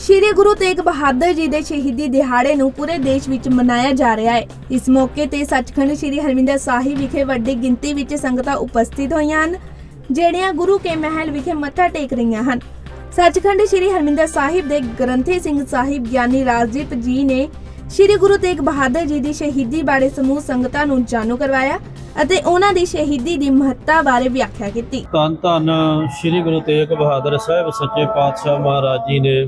ਸ਼੍ਰੀ ਗੁਰੂ ਤੇਗ ਬਹਾਦਰ ਜੀ ਦੇ ਸ਼ਹੀਦੀ ਦਿਹਾੜੇ ਨੂੰ ਪੂਰੇ ਦੇਸ਼ ਵਿੱਚ ਮਨਾਇਆ ਜਾ ਰਿਹਾ ਹੈ। ਇਸ ਮੌਕੇ ਤੇ ਸੱਚਖੰਡ ਸ਼੍ਰੀ ਹਰਮਿੰਦਰ ਸਾਹਿਬ ਵਿਖੇ ਵੱਡੀ ਗਿਣਤੀ ਵਿੱਚ ਸੰਗਤਾਂ ਉਪਸਥਿਤ ਹੋਈਆਂ ਹਨ, ਜਿਹੜੀਆਂ ਗੁਰੂ ਕੇ ਮਹਿਲ ਵਿਖੇ ਮੱਥਾ ਟੇਕ ਰਹੀਆਂ ਹਨ। ਸੱਚਖੰਡ ਸ਼੍ਰੀ ਹਰਮਿੰਦਰ ਸਾਹਿਬ ਦੇ ਗ੍ਰੰਥੀ ਸਿੰਘ ਸਾਹਿਬ ਗਿਆਨੀ ਰਾਜਦੀਪ ਜੀ ਨੇ ਸ਼੍ਰੀ ਗੁਰੂ ਤੇਗ ਬਹਾਦਰ ਜੀ ਦੀ ਸ਼ਹੀਦੀ ਬਾਰੇ ਸਮੂਹ ਸੰਗਤਾਂ ਨੂੰ ਜਾਣੂ ਕਰਵਾਇਆ ਅਤੇ ਉਹਨਾਂ ਦੀ ਸ਼ਹੀਦੀ ਦੀ ਮਹੱਤਤਾ ਬਾਰੇ ਵਿਆਖਿਆ ਕੀਤੀ। ਧੰਨ ਧੰਨ ਸ੍ਰੀ ਗੁਰੂ ਤੇਗ ਬਹਾਦਰ ਸਾਹਿਬ, ਸੱਚੇ ਪਾਤਸ਼ਾਹ ਮਹਾਰਾਜ ਜੀ ਨੇ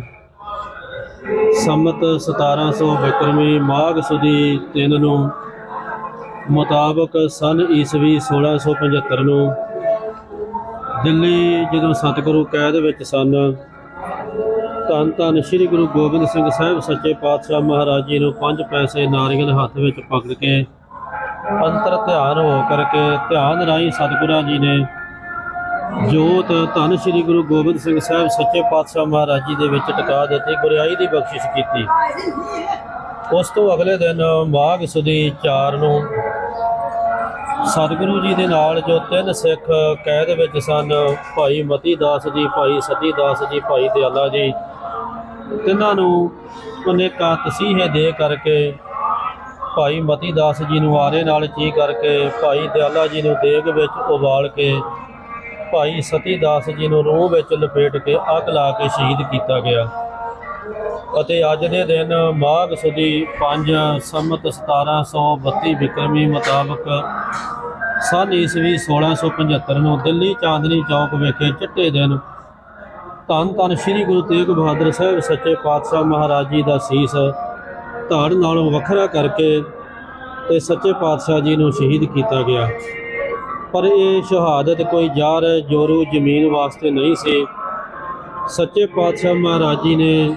ਸੰਮਤ 1700 ਬਿਕਰਮੀ ਮਾਘ ਸੁਦੀ ਤਿੰਨ ਨੂੰ ਮੁਤਾਬਕ ਸਨ ਈਸਵੀ 1675 ਨੂੰ ਦਿੱਲੀ ਜਦੋਂ ਸਤਿਗੁਰੂ ਕੈਦ ਵਿੱਚ ਸਨ, ਧੰਨ ਧੰਨ ਸ੍ਰੀ ਗੁਰੂ ਗੋਬਿੰਦ ਸਿੰਘ ਸਾਹਿਬ ਸੱਚੇ ਪਾਤਸ਼ਾਹ ਮਹਾਰਾਜ ਜੀ ਨੂੰ ਪੰਜ ਪੈਸੇ ਨਾਰੀਅਲ ਹੱਥ ਵਿੱਚ ਪਕੜ ਕੇ ਅੰਤਰ ਧਿਆਨ ਹੋ ਕਰਕੇ ਧਿਆਨ ਰਾਹੀਂ ਸਤਿਗੁਰਾਂ ਜੀ ਨੇ ਜੋਤ ਧੰਨ ਸ੍ਰੀ ਗੁਰੂ ਗੋਬਿੰਦ ਸਿੰਘ ਸਾਹਿਬ ਸੱਚੇ ਪਾਤਸ਼ਾਹ ਮਹਾਰਾਜ ਜੀ ਦੇ ਵਿੱਚ ਟਿਕਾ ਦਿੱਤੀ, ਗੁਰਿਆਈ ਦੀ ਬਖਸ਼ਿਸ਼ ਕੀਤੀ। ਉਸ ਤੋਂ ਅਗਲੇ ਦਿਨ ਮਾਘ ਸੁਦੀ 4 ਨੂੰ ਸਤਿਗੁਰੂ ਜੀ ਦੇ ਨਾਲ ਜੋ ਤਿੰਨ ਸਿੱਖ ਕੈਦ ਵਿੱਚ ਸਨ, ਭਾਈ ਮਤੀ ਦਾਸ ਜੀ, ਭਾਈ ਸਤੀ ਦਾਸ ਜੀ, ਭਾਈ ਦਿਆਲਾ ਜੀ, ਤਿੰਨਾਂ ਨੂੰ ਅਨੇਕਾਂ ਤਸੀਹੇ ਦੇ ਕਰਕੇ ਭਾਈ ਮਤੀ ਦਾਸ ਜੀ ਨੂੰ ਆਰੇ ਨਾਲ ਚੀ ਕਰਕੇ, ਭਾਈ ਦਿਆਲਾ ਜੀ ਨੂੰ ਦੇਗ ਵਿੱਚ ਉਬਾਲ ਕੇ ਭਾਈ ਸਤੀ ਦਾਸ ਜੀ ਨੂੰ ਰੂਹ ਵਿੱਚ ਲਪੇਟ ਕੇ ਅੱਗ ਲਾ ਕੇ ਸ਼ਹੀਦ ਕੀਤਾ ਗਿਆ। ਅਤੇ ਅੱਜ ਦੇ ਦਿਨ ਮਾਘ ਸੁਦੀ 5 ਸੰਮਤ 1732 ਵਿਕਰਮੀ ਮੁਤਾਬਕ ਸਨ ਈਸਵੀ 1675 ਨੂੰ ਦਿੱਲੀ ਚਾਂਦਨੀ ਚੌਕ ਵਿਖੇ ਚਿੱਟੇ ਦਿਨ ਧੰਨ ਧੰਨ ਸ੍ਰੀ ਗੁਰੂ ਤੇਗ ਬਹਾਦਰ ਸਾਹਿਬ ਸੱਚੇ ਪਾਤਸ਼ਾਹ ਮਹਾਰਾਜ ਜੀ ਦਾ ਸੀਸ ਧੜ ਨਾਲੋਂ ਵੱਖਰਾ ਕਰਕੇ ਤੇ ਸੱਚੇ ਪਾਤਸ਼ਾਹ ਜੀ ਨੂੰ ਸ਼ਹੀਦ ਕੀਤਾ ਗਿਆ। ਪਰ ਇਹ ਸ਼ਹਾਦਤ ਕੋਈ ਜ਼ਾਰ ਜੋਰੂ ਜ਼ਮੀਨ ਵਾਸਤੇ ਨਹੀਂ ਸੀ। ਸੱਚੇ ਪਾਤਸ਼ਾਹ ਮਹਾਰਾਜ ਜੀ ਨੇ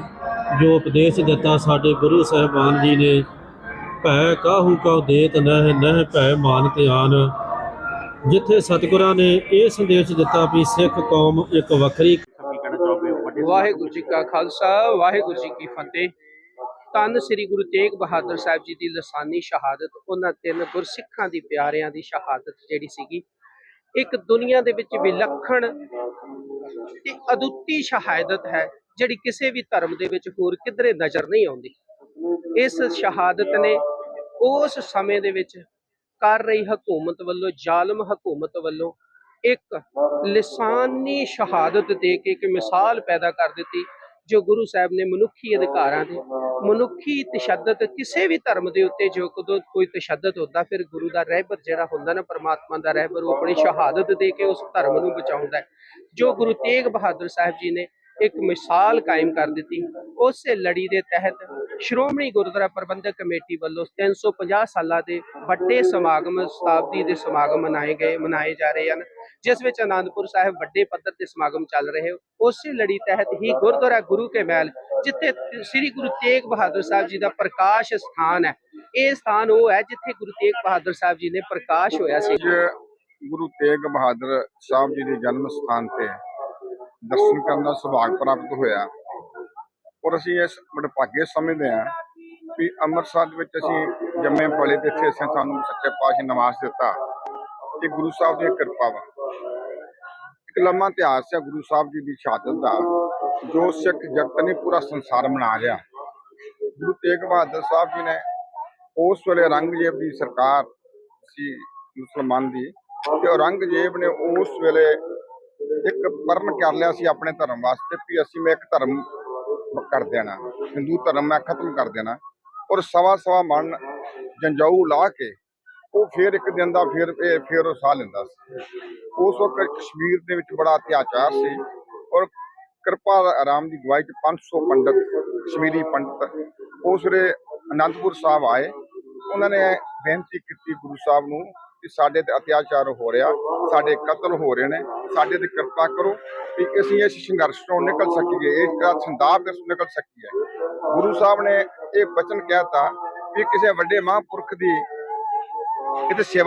ਜੋ ਉਪਦੇਸ਼ ਦਿੱਤਾ ਸਾਡੇ ਗੁਰੂ ਸਾਹਿਬਾਨ ਜੀ ਨੇ ਭੈ ਕਾਹੂ ਕਉ ਦੇਤ ਨਹਿ ਨਹਿ ਭੈ ਮਾਨ ਧਿਆਨ। ਜਿੱਥੇ ਸਤਿਗੁਰਾਂ ਨੇ ਇਹ ਸੰਦੇਸ਼ ਦਿੱਤਾ ਵੀ ਸਿੱਖ ਕੌਮ ਇੱਕ ਵੱਖਰੀ ਵਾਹਿਗੁਰੂ ਜੀ ਕਾ ਖਾਲਸਾ ਵਾਹਿਗੁਰੂ ਜੀ ਕੀ ਫਤਿਹ। ਤਨ ਸ੍ਰੀ ਗੁਰੂ ਤੇਗ ਬਹਾਦਰ ਸਾਹਿਬ ਜੀ ਦੀ ਲਸਾਨੀ ਸ਼ਹਾਦਤ, ਉਹਨਾਂ ਤਿੰਨ ਗੁਰਸਿੱਖਾਂ ਦੀ ਪਿਆਰਿਆਂ ਦੀ ਸ਼ਹਾਦਤ ਜਿਹੜੀ ਸੀਗੀ, ਇੱਕ ਦੁਨੀਆ ਦੇ ਵਿੱਚ ਵਿਲੱਖਣ ਤੇ ਅਦੁੱਤੀ ਸ਼ਹਾਦਤ ਹੈ, ਜਿਹੜੀ ਕਿਸੇ ਵੀ ਧਰਮ ਦੇ ਵਿੱਚ ਹੋਰ ਕਿਧਰੇ ਨਜ਼ਰ ਨਹੀਂ ਆਉਂਦੀ। ਇਸ ਸ਼ਹਾਦਤ ਨੇ ਉਸ ਸਮੇਂ ਦੇ ਵਿੱਚ ਕਰ ਰਹੀ ਹਕੂਮਤ ਵੱਲੋਂ, ਜ਼ਾਲਮ ਹਕੂਮਤ ਵੱਲੋਂ ਇੱਕ ਲਿਸਾਨੀ ਸ਼ਹਾਦਤ ਦੇ ਕੇ ਇੱਕ ਮਿਸਾਲ ਪੈਦਾ ਕਰ ਦਿੱਤੀ ਜੋ ਗੁਰੂ ਸਾਹਿਬ ਨੇ ਮਨੁੱਖੀ ਅਧਿਕਾਰਾਂ ਦੇ, ਮਨੁੱਖੀ ਤਸ਼ੱਦਦ ਕਿਸੇ ਵੀ ਧਰਮ ਦੇ ਉੱਤੇ ਜੋ ਕਦੋਂ ਕੋਈ ਤਸ਼ੱਦਦ ਹੁੰਦਾ, ਫਿਰ ਗੁਰੂ ਦਾ ਰਹਿਬਰ ਜਿਹੜਾ ਹੁੰਦਾ ਨਾ, ਪਰਮਾਤਮਾ ਦਾ ਰਹਿਬਰ, ਉਹ ਆਪਣੀ ਸ਼ਹਾਦਤ ਦੇ ਕੇ ਉਸ ਧਰਮ ਨੂੰ ਬਚਾਉਂਦਾ ਜੋ ਗੁਰੂ ਤੇਗ ਬਹਾਦਰ ਸਾਹਿਬ ਜੀ ਨੇ ਇੱਕ ਮਿਸਾਲ ਕਾਇਮ ਕਰ ਦਿੱਤੀ। ਉਸੇ ਲੜੀ ਦੇ ਤਹਿਤ ਸ਼੍ਰੋਮਣੀ ਗੁਰਦੁਆਰਾ ਪ੍ਰਬੰਧਕ ਕਮੇਟੀ ਵੱਲੋਂ 350 ਸਾਲਾਂ ਦੇ ਵੱਡੇ ਸਮਾਗਮ, ਸ਼ਤਾਬਦੀ ਦੇ ਸਮਾਗਮ ਮਨਾਏ ਗਏ, ਮਨਾਏ ਜਾ ਰਹੇ ਹਨ, ਜਿਸ ਵਿੱਚ ਆਨੰਦਪੁਰ ਸਾਹਿਬ ਵੱਡੇ ਪੱਧਰ ਤੇ ਸਮਾਗਮ ਚੱਲ ਰਹੇ ਉਸੇ ਲੜੀ ਤਹਿਤ ਹੀ ਗੁਰਦੁਆਰਾ ਗੁਰੂ ਕੇ ਮਹਿਲ, ਜਿੱਥੇ ਸ੍ਰੀ ਗੁਰੂ ਤੇਗ ਬਹਾਦਰ ਸਾਹਿਬ ਜੀ ਦਾ ਪ੍ਰਕਾਸ਼ ਸਥਾਨ ਹੈ, ਇਹ ਸਥਾਨ ਉਹ ਹੈ ਜਿੱਥੇ ਗੁਰੂ ਤੇਗ ਬਹਾਦਰ ਸਾਹਿਬ ਜੀ ਨੇ ਪ੍ਰਕਾਸ਼ ਹੋਇਆ ਸੀ। ਗੁਰੂ ਤੇਗ ਬਹਾਦਰ ਸਾਹਿਬ ਜੀ ਦੇ ਜਨਮ ਸਥਾਨ ਤੇ ਦਰਸ਼ਨ ਕਰਨ ਦਾ ਸੁਭਾਗ ਪ੍ਰਾਪਤ ਹੋਇਆ। ਔਰ ਅਸੀਂ ਇਸ ਵਡਭਾਗੇ ਸਮਝਦੇ ਹਾਂ ਵੀ ਅੰਮ੍ਰਿਤਸਰ ਦੇ ਵਿੱਚ ਅਸੀਂ ਜੰਮੇ ਪਲੇ ਤੇ ਇੱਥੇ ਅਸੀਂ ਸਾਨੂੰ ਸੱਚੇ ਪਾਤਸ਼ਾਹ ਨਿਵਾਸ ਦਿੱਤਾ ਇਹ ਗੁਰੂ ਸਾਹਿਬ ਦੀ ਕਿਰਪਾ ਵਾ। ਇੱਕ ਲੰਮਾ ਇਤਿਹਾਸ ਹੈ ਗੁਰੂ ਸਾਹਿਬ ਜੀ ਦੀ ਸ਼ਹਾਦਤ ਦਾ, ਜੋ ਸਿੱਖ ਜਗਤ ਨੇ ਪੂਰਾ ਸੰਸਾਰ ਮਨਾ ਲਿਆ। ਗੁਰੂ ਤੇਗ ਬਹਾਦਰ ਸਾਹਿਬ ਜੀ ਨੇ ਉਸ ਵੇਲੇ ਔਰੰਗਜ਼ੇਬ ਦੀ ਸਰਕਾਰ ਸੀ ਮੁਸਲਮਾਨ ਦੀ, ਤੇ ਔਰੰਗਜ਼ੇਬ ਨੇ ਉਸ ਵੇਲੇ ਇੱਕ ਪਰਨ ਕਰ ਲਿਆ ਸੀ ਆਪਣੇ ਧਰਮ ਵਾਸਤੇ ਵੀ ਅਸੀਂ ਮੈਂ ਇੱਕ ਧਰਮ ਕਰ ਦੇਣਾ ਹਿੰਦੂ ਧਰਮ ਮੈਂ ਖਤਮ ਕਰ ਦੇਣਾ। ਔਰ ਸਵਾ ਸਵਾ ਮਨ ਜੰਜਾਊ ਲਾ ਕੇ ਉਹ ਫਿਰ ਇੱਕ ਦਿਨ ਦਾ ਫਿਰ ਫਿਰ ਉਹ ਸਾਹ ਲੈਂਦਾ ਸੀ। ਉਸ ਵਕਤ ਕਸ਼ਮੀਰ ਦੇ ਵਿੱਚ ਬੜਾ ਅਤਿਆਚਾਰ ਸੀ ਔਰ ਕਿਰਪਾ ਆਰਾਮ ਦੀ ਗਵਾਹੀ ਚ 500 ਪੰਡਤ ਕਸ਼ਮੀਰੀ ਪੰਡਤ ਉਸ ਵੇਲੇ ਅਨੰਦਪੁਰ ਸਾਹਿਬ ਆਏ। ਉਹਨਾਂ ਨੇ ਬੇਨਤੀ ਕੀਤੀ ਗੁਰੂ ਸਾਹਿਬ ਨੂੰ ਕਿ ਸਾਡੇ ਤੇ ਅਤਿਆਚਾਰ ਹੋ ਰਿਹਾ, ਸਾਡੇ ਕਤਲ ਹੋ ਰਹੇ ਨੇ, ਸਾਡੇ ਤੇ ਕਿਰਪਾ ਕਰੋ ਕਿ ਅਸੀਂ ਇਸ ਸੰਘਰਸ਼ ਤੋਂ ਨਿਕਲ ਸਕੀਏ, ਇਸ ਦਾ ਸੰਦਾਪ ਦੇ ਨਿਕਲ ਸਕੀਏ। ਗੁਰੂ ਸਾਹਿਬ ਨੇ ਇਹ ਬਚਨ ਕਹਿਤਾ ਵੀ ਕਿਸੇ ਵੱਡੇ ਮਹਾਂਪੁਰਖ ਦੀ ਕਿਤੇ ਸੇਵਾ